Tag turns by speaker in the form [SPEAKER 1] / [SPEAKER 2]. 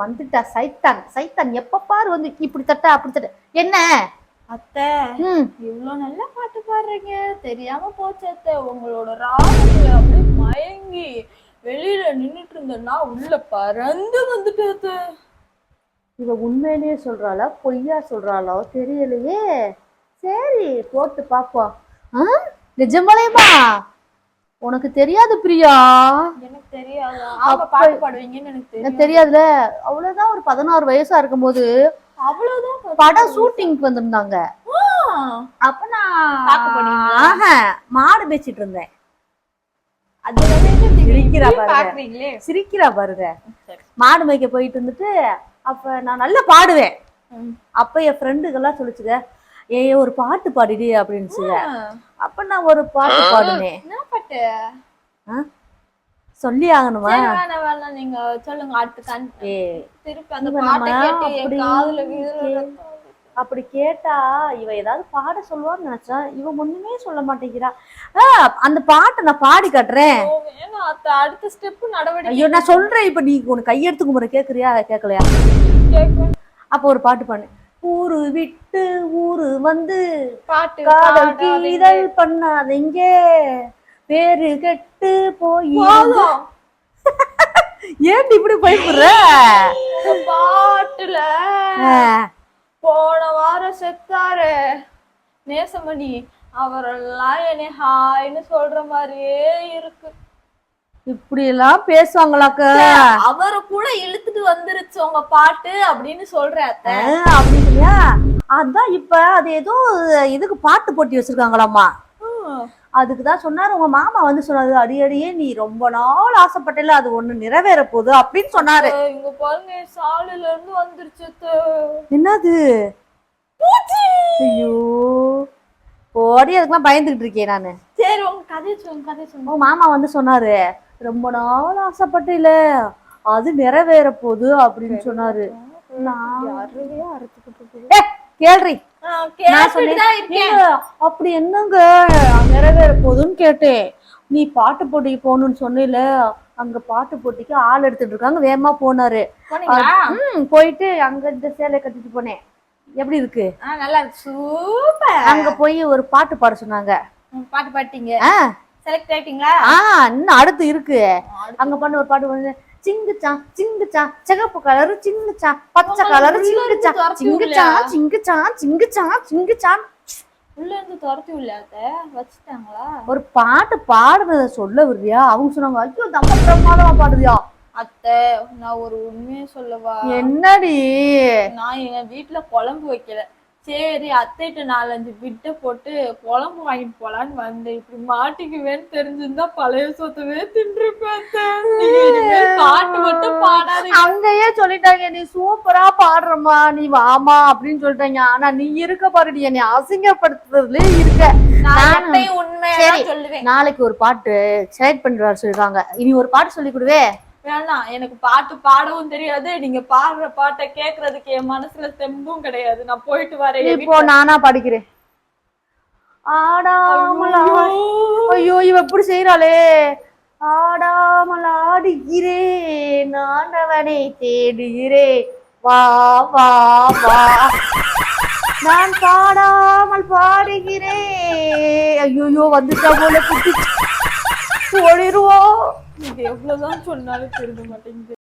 [SPEAKER 1] வந்துட்டா சைத்தான். சைத்தான் எப்ப பாரு வந்து இப்படி தட்ட அப்படி தட்ட. என்ன?
[SPEAKER 2] அத்தை இவ்வளவு நல்லா பாட்டு பாடுறீங்க. தெரியாம போச்சு அத்தை. உங்களோட ராகத்துல அப்படியே மயங்கி வெளியில நின்னுட்டு இருந்தேன்னா உள்ள பறந்து வந்துட்டு அத்தை.
[SPEAKER 1] இவ உண்மையிலேயே சொல்றாளா? பொய்யா சொல்றாளோ? தெரியலையே. சரி போட்டு பாப்போம். நிஜமலையுமா? உனக்கு தெரியாது பிரியா?
[SPEAKER 2] எனக்கு தெரியாது. அவங்க பாட்டு பாடுவீங்கன்னு எனக்கு தெரியும்
[SPEAKER 1] எனக்கு தெரியாதுல அவ்வளவுதான் ஒரு பதினாறு வயசா இருக்கும்போது
[SPEAKER 2] அவ்வளவுதான்.
[SPEAKER 1] படம் ஷூட்டிங்க்கு வந்திருந்தாங்க. அப்ப நான் மாடு பேசிட்டு இருந்தேன். சிரிக்கிறா பாருங்க.
[SPEAKER 2] பாக்குறீங்களே
[SPEAKER 1] சிரிக்கிறா பாருங்க. மாடு மேய்க்க போயிட்டு இருந்துட்டு அப்ப நான் நல்லா பாடுவேன். அப்ப என் ஃப்ரெண்டுகள்லாம் சொல்லுச்சுங்க ஏ ஒரு பாட்டு பாடிடி அப்படின்னுச்சுங்க. அப்ப நான் ஒரு பாட்டு பாடுனேன்
[SPEAKER 2] என்ன பாட்டு?
[SPEAKER 1] சொல்லி ஆகணுமா?
[SPEAKER 2] நீங்க சொல்லுங்க அடுத்து திருப்பி அந்த பாட்டை கேட்டு
[SPEAKER 1] அப்படி
[SPEAKER 2] காதுல
[SPEAKER 1] கேட்டா இவ ஏதாவது பாட சொல்லுவான்னு நினைச்சா இவ ஒண்ணுமே சொல்ல மாட்டேங்கிறா. ஆ, அந்த பாட்டை நான் பாடி காட்டுறேன்.
[SPEAKER 2] அடுத்த ஸ்டெப் நடவடிக்கை
[SPEAKER 1] ஐயோ நான் சொல்றேன் இப்ப நீ உனக்கு கையெடுத்து கும்பிட கேக்குறியா கேட்கலையா. அப்ப ஒரு பாட்டு பண்ணு ஊரு விட்டு ஊரு வந்து
[SPEAKER 2] பாட்டு
[SPEAKER 1] காதல். கீதல் பண்ணாதீங்க. பேரு கெட்டு போய். ஏன் இப்படி பயப்படுற?
[SPEAKER 2] இந்த பாட்டுல போன வாரம் செத்தாரு. நேசமணி அவரெல்லாம் என்னை ஹாய்னு சொல்ற மாதிரியே இருக்கு.
[SPEAKER 1] இப்படி எல்லாம் பேசுவாங்களாக்க
[SPEAKER 2] அவரை கூட இழுத்துட்டு வந்துருச்சு உங்க பாட்டு அப்படின்னு சொல்றேன் அத்தை.
[SPEAKER 1] அப்படிங்களா அதான் இப்ப அது ஏதோ இதுக்கு பாட்டு போட்டி வச்சிருக்காங்களாமா?
[SPEAKER 2] ஹம்.
[SPEAKER 1] அதுக்கு தான் சொன்னாரு. உங்க மாமா வந்து சொன்னாரு அடி அடியே நீ ரொம்ப நாள் ஆசைப்பட்டல அது ஒண்ணு நிறைவேற போகுது அப்படின்னு சொன்னாரு.
[SPEAKER 2] இங்க பாருங்க சாலையில இருந்து வந்துருச்சு.
[SPEAKER 1] என்னது? ஐயோ. ஓடி அதுக்கெல்லாம் பயந்துகிட்டு இருக்கேன் நானு.
[SPEAKER 2] சரி உங்க கதையை சொல்லுங்க கதையை சொல்லுங்க.
[SPEAKER 1] உங்க மாமா வந்து சொன்னாரு ரொம்ப நாள் ஆசைப்பட்டில அது நிறைவேற போகுது அப்படின்னு சொன்னாரு. கேள்றி.
[SPEAKER 2] ஆ,
[SPEAKER 1] நான்
[SPEAKER 2] கேட்டுட்டு
[SPEAKER 1] சொன்னேன்
[SPEAKER 2] தான் இருக்கேன்.
[SPEAKER 1] "ஏங்க, அப்படி என்னங்க? நிறைவேற போகுதுன்னு கேட்டேன். நீ பாட்டு போட்டிக்கு போகணும்னு சொன்னில அங்க பாட்டு போட்டிக்கு ஆள் எடுத்துட்டு இருக்காங்க வேகமா போனாரு. போயிட்டு அங்க இந்த சேலை கட்டிட்டு போனேன். எப்படி இருக்கு?
[SPEAKER 2] நல்லா இருக்கு. சூப்பர்.
[SPEAKER 1] அங்க போய் ஒரு பாட்டு பாட சொன்னாங்க.
[SPEAKER 2] பாட்டு பாட்டீங்க செலக்ட் ஆயிட்டீங்களா?
[SPEAKER 1] ஆ இன்னும் அடுத்து இருக்கு. அங்க பண்ண ஒரு பாட்டு வந்து சிங்குச்சான் சிங்குச்சான் சிகப்பு கலரு சிங்குச்சான் பச்சை கலரு சிங்குச்சான்
[SPEAKER 2] விடலையா?
[SPEAKER 1] சிங்குச்சான் சிங்குச்சான் சிங்குச்சான்
[SPEAKER 2] உள்ள இருந்து துரத்தி விளையாட்ட வச்சுட்டாங்களா?
[SPEAKER 1] ஒரு பாட்டு பாடுறத சொல்ல விடுறியா? அவங்க சொன்னாங்க ஐயோ தம்ம பிரமாதமா பாடுதியா
[SPEAKER 2] அத்தை நான் ஒரு உண்மையை சொல்லவா?
[SPEAKER 1] என்னடி?
[SPEAKER 2] நான் என் வீட்டுல குழம்பு வைக்கல. சரி அத்தைகிட்ட நாலஞ்சு பிட்டை போட்டு குழம்பு வாங்கிட்டு போலான்னு வந்தேன். இப்படி மாட்டிக்குவேன்னு தெரிஞ்சிருந்தா பழைய சொத்தவே தின்றுப்பேன் பாட்டு மட்டும் பாடாதீங்க.
[SPEAKER 1] அங்கேயே சொல்லிட்டாங்க நீ சூப்பரா பாடுறமா நீ வாமா அப்படின்னு சொல்லிட்டாங்க. ஆனா நீ இருக்க பாருடி என்னை அசிங்கப்படுத்துறதுல இருக்க. நாளைக்கு ஒரு பாட்டு செலக்ட் பண்ணிட்டு வர சொல்லிருக்காங்க இனி ஒரு பாட்டு சொல்லி கொடுவே.
[SPEAKER 2] வேணாம் எனக்கு பாட்டு பாடவும் தெரியாது. நீங்க பாடுற பாட்டை கேக்குறதுக்கு என் மனசுல தெம்பும் கிடையாது. நான் போயிட்டு வரேன்.
[SPEAKER 1] இப்போ நானா படிக்கிறேன். ஆடாமல் ஐயோ இவ எப்படி செய்யறாளே ஆடாமல் ஆடுகிறேன் ஆண்டவனை தேடுகிறேன். வா வா வா. நான் பாடாமல் பாடுகிறேன். ஐயோ வந்துட்டா போல குட்டி. ஓடிடுவோம்
[SPEAKER 2] இது எவ்வளவுதான் சொன்னாலும் திருந்த மாட்டேங்குது.